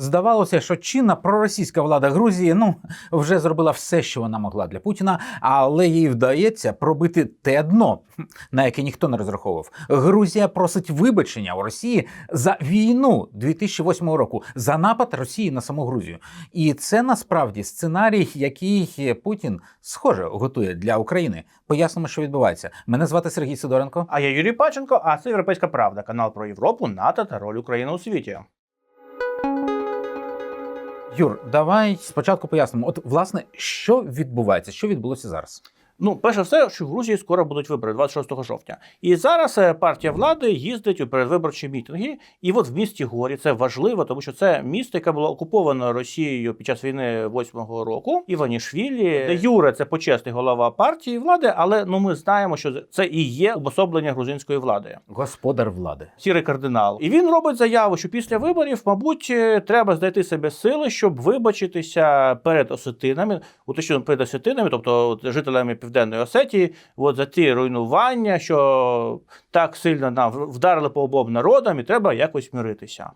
Здавалося, що чинна проросійська влада Грузії ну вже зробила все, що вона могла для Путіна, але їй вдається пробити те дно, на яке ніхто не розраховував. Грузія просить вибачення у Росії за війну 2008 року, за напад Росії на саму Грузію. І це насправді сценарій, який Путін схоже готує для України. Пояснимо, що відбувається. Мене звати Сергій Сидоренко. А я Юрій Паченко, а це Європейська Правда, канал про Європу, НАТО та роль України у світі. Юр, давай спочатку пояснимо. От власне, що відбувається, що відбулося зараз. Ну, перше все, що в Грузії скоро будуть вибори 26 жовтня. І зараз е, партія влади їздить у передвиборчі мітинги. І от в місті Горі це важливо, тому що це місто, яке було окуповано Росією під час війни 8-го року. Іванішвілі, де Юре, це почесний голова партії влади, але ну ми знаємо, що це і є обособлення грузинської влади. Господар влади. сірий кардинал. І він робить заяву, що після виборів, мабуть, е, треба знайти себе сили, щоб вибачитися перед осетинами, уточнено перед осетинами, тобто жителями Південної Осетії, от, за ті руйнування, що так сильно нам вдарили по обом народам, і треба якось миритися.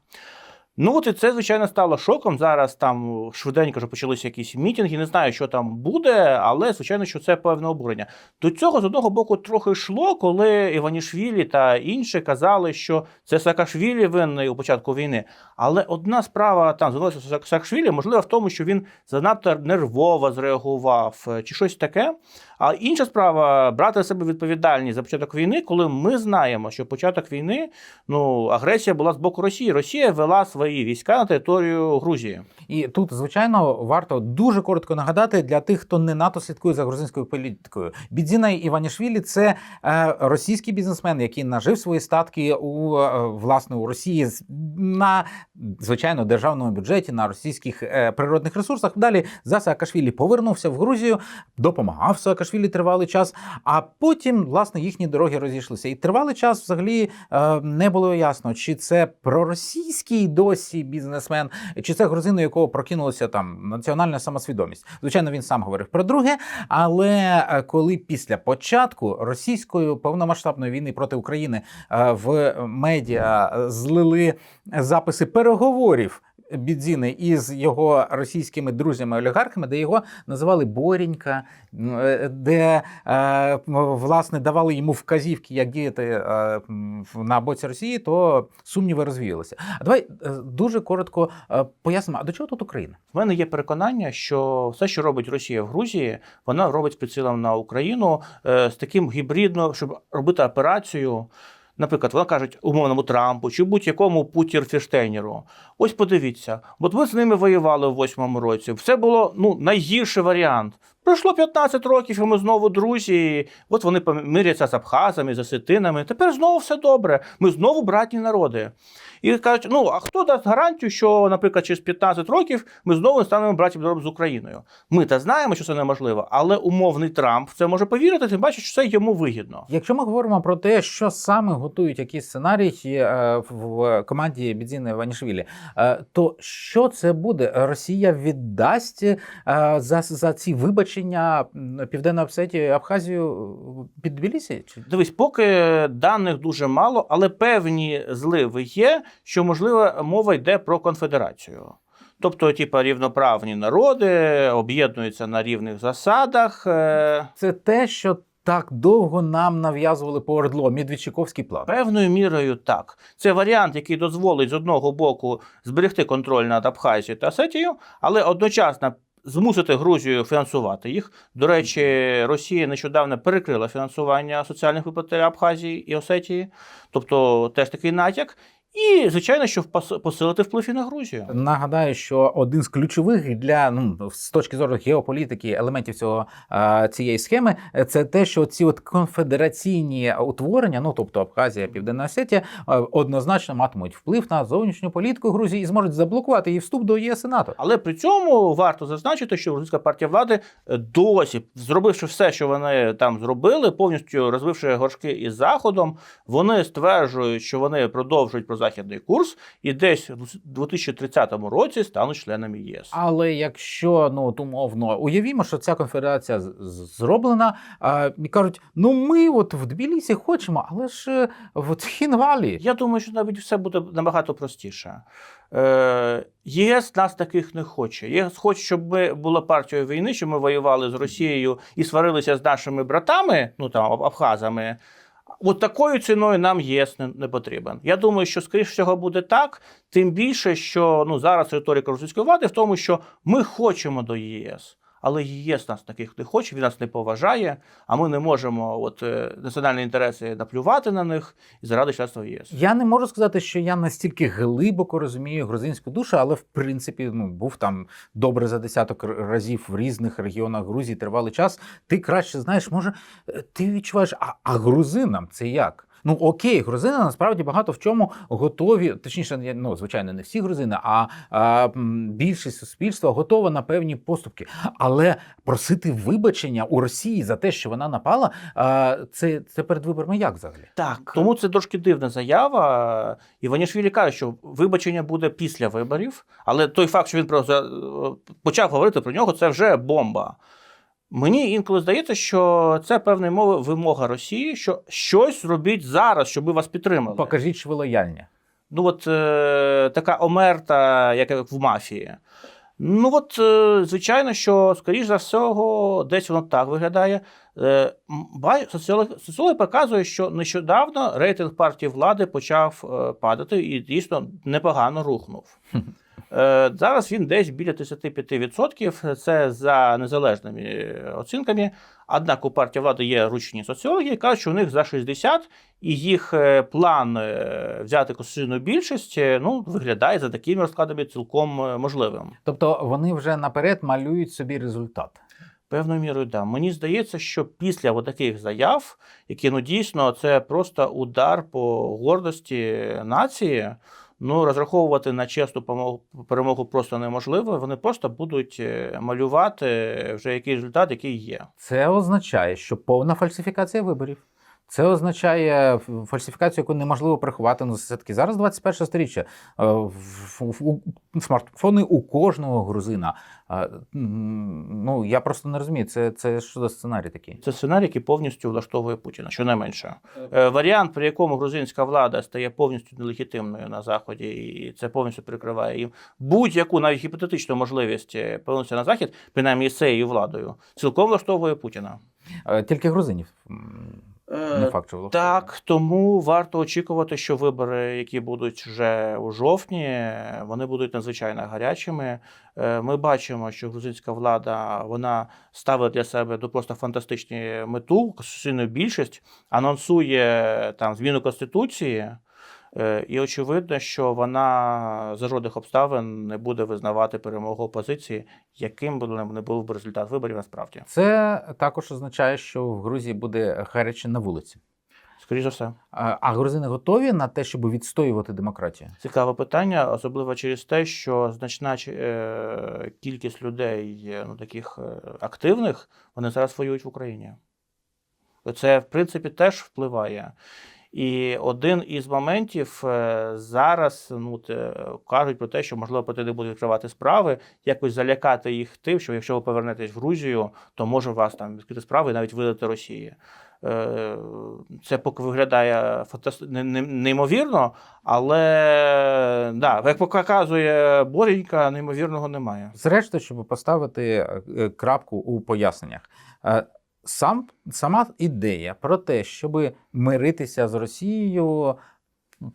Ну от і це, звичайно, стало шоком. Зараз там швиденько вже почалися якісь мітинги. Не знаю, що там буде, але звичайно, що це певне обурення. До цього з одного боку трохи йшло, коли Іванішвілі та інші казали, що це Саакашвілі винний у початку війни. Але одна справа там звелася Саакашвілі, можливо, в тому, що він занадто нервово зреагував е, чи щось таке. А інша справа брати на себе відповідальність за початок війни, коли ми знаємо, що початок війни ну агресія була з боку Росії. Росія вела свої війська на територію Грузії. І тут, звичайно, варто дуже коротко нагадати для тих, хто не НАТО слідкує за грузинською політикою. Бідзіна Іванішвілі це е, російський бізнесмен, який нажив свої статки у е, власне у Росії на звичайно державному бюджеті, на російських е, природних ресурсах. Далі за Саакашвілі повернувся в Грузію, допомагав Саакашвілі тривалий час. А потім, власне, їхні дороги розійшлися. І тривалий час взагалі не було ясно, чи це проросійський досі бізнесмен, чи це грузин, у якого прокинулася там національна самосвідомість. Звичайно, він сам говорив про друге. Але е, коли після початку російської повномасштабної війни проти України е, в медіа злили записи переговорів. Бідзіни із його російськими друзями-олігархами, де його називали Борінька, е, де е, власне давали йому вказівки, як діяти е, на боці Росії, то сумніви розвіялися. А давай дуже коротко пояснимо, а до чого тут Україна? В мене є переконання, що все, що робить Росія в Грузії, вона робить з прицілом на Україну з таким гібридно, щоб робити операцію. Наприклад, вона кажуть умовному Трампу чи будь-якому Путір Фіштейнеру. Ось подивіться, от ми з ними воювали в восьмому році. Все було ну найгірший варіант. Пройшло 15 років, і ми знову друзі. От вони помиряться з абхазами, з осетинами. Тепер знову все добре. Ми знову братні народи. І кажуть, ну а хто дасть гарантію, що, наприклад, через 15 років ми знову станемо братів народом з Україною? Ми та знаємо, що це неможливо, але умовний Трамп в це може повірити, тим бачить, що це йому вигідно. Якщо ми говоримо про те, що саме готують якісь сценарії е, в- команді Бідзіни Іванішвілі, е, то що це буде? Росія віддасть е, за, за ці вибачення Південну Осетію і Абхазію е, під Тбілісі? Чи Дивись, поки даних дуже мало, але певні зливи є, що можливо мова йде про конфедерацію. Тобто, типа, рівноправні народи об'єднуються на рівних засадах. е, це те, що так довго нам нав'язували по Ордло, Медведчиковський план? Певною мірою так. Це варіант, який дозволить з одного боку зберегти контроль над Абхазією та Осетією, але одночасно змусити Грузію фінансувати їх. До речі, Росія нещодавно перекрила фінансування соціальних виплат Абхазії і Осетії, тобто теж такий натяк. І, звичайно, що посилити вплив і на Грузію. Нагадаю, що один з ключових для ну з точки зору геополітики елементів цього цієї схеми це те, що ці от конфедераційні утворення, ну тобто Абхазія, Південна Осетія, однозначно матимуть вплив на зовнішню політику Грузії і зможуть заблокувати її вступ до ЄС і НАТО. Але при цьому варто зазначити, що Грузинська партія влади е, досі, зробивши все, що вони там зробили, повністю розвивши горшки із заходом, вони стверджують, що вони продовжують про прозахідний курс, і десь у 2030 році стануть членами ЄС. Але якщо ну от умовно уявімо, що ця конфедерація зроблена, а, і кажуть, ну ми от в Тбілісі хочемо, але ж е, в Цхінвалі. Я думаю, що навіть все буде набагато простіше. Е, ЄС нас таких не хоче. ЄС хоче, щоб ми була партією війни, щоб ми воювали з Росією і сварилися з нашими братами, ну там абхазами. От такою ціною нам ЄС не, не потрібен. Я думаю, що скоріш всього буде так, тим більше, що ну зараз риторика російської влади в тому, що ми хочемо до ЄС. Але ЄС нас таких не хоче, він нас не поважає, а ми не можемо от, е, національні інтереси наплювати на них і заради членства ЄС. Я не можу сказати, що я настільки глибоко розумію грузинську душу, але в принципі ну був там добре за десяток разів в різних регіонах Грузії тривалий час. Ти краще знаєш, може, е, ти відчуваєш, а, а грузинам це як? Ну окей, грузини насправді багато в чому готові, точніше, я- ну звичайно, не всі грузини, а, а більшість суспільства готова на певні поступки. Але просити вибачення у Росії за те, що вона напала, а, це, це перед виборами як взагалі? Так, тому це трошки дивна заява. Іванішвілі каже, що вибачення буде після виборів, але той факт, що він про за- почав говорити про нього, це вже бомба. Мені інколи здається, що це певна мова вимога Росії, що щось робіть зараз, щоб вас підтримали. Покажіть, що ви лояльні. Ну, от е, така омерта, як в мафії. Ну, от, е, звичайно, що, скоріш за всього, десь воно так виглядає. Е, соціолог, соціологи показують, що нещодавно рейтинг партії влади почав е, падати і дійсно непогано рухнув. Е, Зараз він десь біля 35%. Це за незалежними е, оцінками. Однак у партії влади є ручні соціологи, які кажуть, що у них за 60, і їх е, план взяти конституційну більшість ну, виглядає за такими розкладами цілком можливим. Тобто вони вже наперед малюють собі результат. Певною мірою, да. Мені здається, що після таких заяв, які ну дійсно це просто удар по гордості нації. Ну, розраховувати на чесну перемогу просто неможливо. Вони просто будуть е, малювати вже який результат, який є. Це означає, що повна фальсифікація виборів. Це означає фальсифікацію, яку неможливо приховати. Ну, все-таки зараз 21 сторіччя. Е, Смартфони у кожного грузина. Е, Ну, я просто не розумію, це, це що за сценарій такий? Це сценарій, який повністю влаштовує Путіна, щонайменше. Е, Варіант, при якому грузинська влада стає повністю нелегітимною на заході, і це повністю прикриває їм будь-яку навіть гіпотетичну можливість повернутися на захід, принаймні з цією владою, цілком влаштовує Путіна. Тільки грузинів. М, Не факт, що. Так, тому варто очікувати, що вибори, які будуть вже у жовтні, вони будуть надзвичайно гарячими. Е, Ми бачимо, що грузинська влада вона ставить для себе до просто фантастичну мету, конституційну більшість, анонсує там зміну конституції. Е, І очевидно, що вона за жодних обставин не буде визнавати перемогу опозиції, яким би не був би результат виборів насправді. Це також означає, що в Грузії буде гаряче на вулиці. Скоріше за все. А а грузини готові на те, щоб відстоювати демократію? Цікаве питання, особливо через те, що значна е, кількість людей, е, ну таких активних, вони зараз воюють в Україні. Це, в принципі, теж впливає. І один із моментів е, зараз ну, те, кажуть про те, що можливо потрібно буде відкривати справи, якось залякати їх тим, що якщо ви повернетесь в Грузію, то може вас там відкрити справи і навіть видати Росії. Е, Це поки виглядає неймовірно, але да, як показує Боренька, неймовірного немає. Зрештою, щоб поставити е, крапку у поясненнях. Сам, сама ідея про те, щоб миритися з Росією,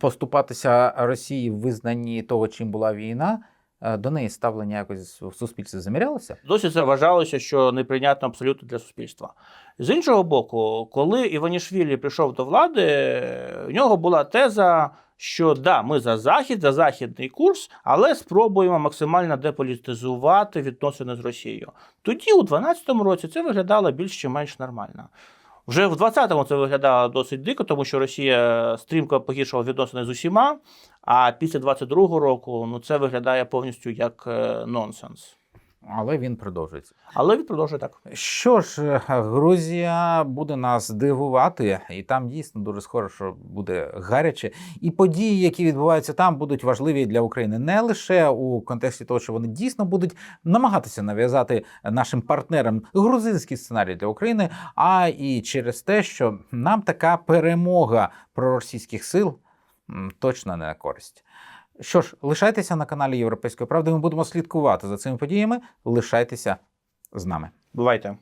поступатися Росії в визнанні того, чим була війна, е, до неї ставлення якось в суспільстві замірялося? Досі це вважалося, що неприйнятно абсолютно для суспільства. З іншого боку, коли Іванішвілі прийшов до влади, в нього була теза, що да, ми за захід, за західний курс, але спробуємо максимально деполітизувати відносини з Росією. Тоді, у 2012 році, це виглядало більш чи менш нормально. Вже в 20-му це виглядало досить дико, тому що Росія стрімко погіршила відносини з усіма. А після 22-го року ну, це виглядає повністю як е, нонсенс. Але він продовжується. Але він продовжує так. Що ж, е, Грузія буде нас дивувати, і там дійсно дуже скоро що буде гаряче. І події, які відбуваються там, будуть важливі для України не лише у контексті того, що вони дійсно будуть намагатися нав'язати нашим партнерам грузинський сценарій для України, а і через те, що нам така перемога проросійських сил точно не на користь. Що ж, лишайтеся на каналі Європейської правди. Ми будемо слідкувати за цими подіями. Лишайтеся з нами. Бувайте.